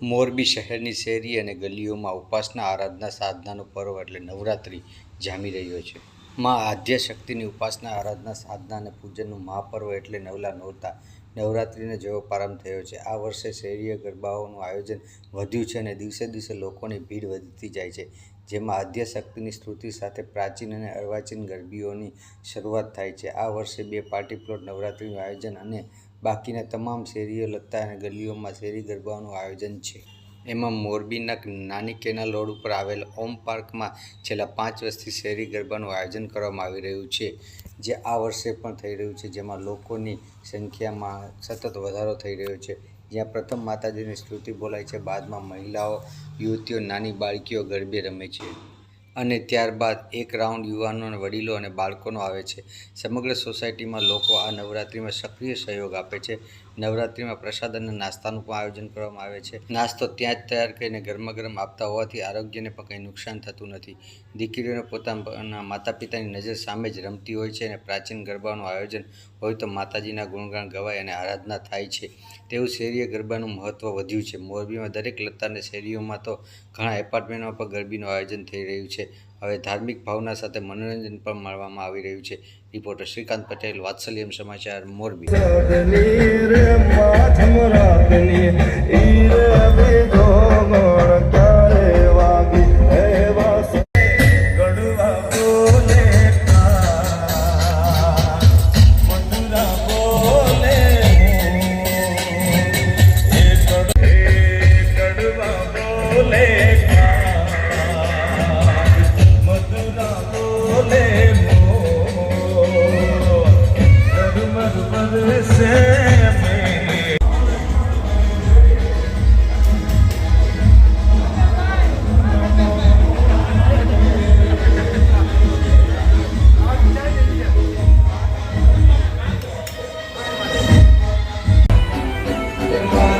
મોરબી શહેરની શેરી અને ગલીઓમાં ઉપાસના આરાધના સાધનાનો પર્વ એટલે નવરાત્રિ જામી રહ્યો છે. માં આદ્ય શક્તિની ઉપાસના આરાધના સાધના અને પૂજનનું મહાપર્વ એટલે નવલા નોરતા નવરાત્રિને જેવો પ્રારંભ થયો છે. આ વર્ષે શેરીય ગરબાઓનું આયોજન વધ્યું છે અને દિવસે દિવસે લોકોની ભીડ વધતી જાય છે, જેમાં આદ્ય શક્તિની સ્તુતિ સાથે પ્રાચીન અને અર્વાચીન ગરબીઓની શરૂઆત થાય છે. આ વર્ષે બે પાર્ટી પ્લોટ નવરાત્રિનું આયોજન અને બાકીના તમામ શેરીઓ લત્તા અને ગલીઓમાં શેરી ગરબાઓનું આયોજન છે. એમાં મોરબીના નાની કેનાલ રોડ ઉપર આવેલ ઓમ પાર્કમાં છેલ્લા પાંચ વર્ષથી શેરી ગરબાનું આયોજન કરવામાં આવી રહ્યું છે, જે આ વર્ષે પણ થઈ રહ્યું છે, જેમાં લોકોની સંખ્યામાં સતત વધારો થઈ રહ્યો છે. જ્યાં પ્રથમ માતાજીની સ્તુતિ બોલાય છે, બાદમાં મહિલાઓ, યુવતીઓ, નાની બાળકીઓ ગરબે રમે છે. અને ત્યારબાદ એક રાઉન્ડ યુવાનો અને વડીલો અને બાળકોનો આવે છે. સમગ્ર સોસાયટીમાં લોકો આ નવરાત્રિમાં સક્રિય સહયોગ આપે છે. નવરાત્રિમાં પ્રસાદ અને નાસ્તાનું પણ આયોજન કરવામાં આવે છે. નાસ્તો ત્યાં જ તૈયાર કરીને ગરમા ગરમ આપતા હોવાથી આરોગ્યને પણ કંઈ નુકસાન થતું નથી. દીકરીઓને પોતાના માતા પિતાની નજર સામે જ રમતી હોય છે અને પ્રાચીન ગરબાનું આયોજન હોય તો માતાજીના ગુણગાન ગવાય અને આરાધના થાય છે. તેવું શેરીય ગરબાનું મહત્ત્વ વધ્યું છે. મોરબીમાં દરેક લતાને શેરીઓમાં તો ઘણા એપાર્ટમેન્ટમાં પણ ગરબીનું આયોજન થઈ રહ્યું છે. હવે ધાર્મિક ભાવના સાથે મનોરંજન પણ માણવામાં આવી રહ્યું છે. રિપોર્ટર શ્રીકાંત પટેલ વાત્સલ્યમ સમાચાર, મોરબી. Yeah.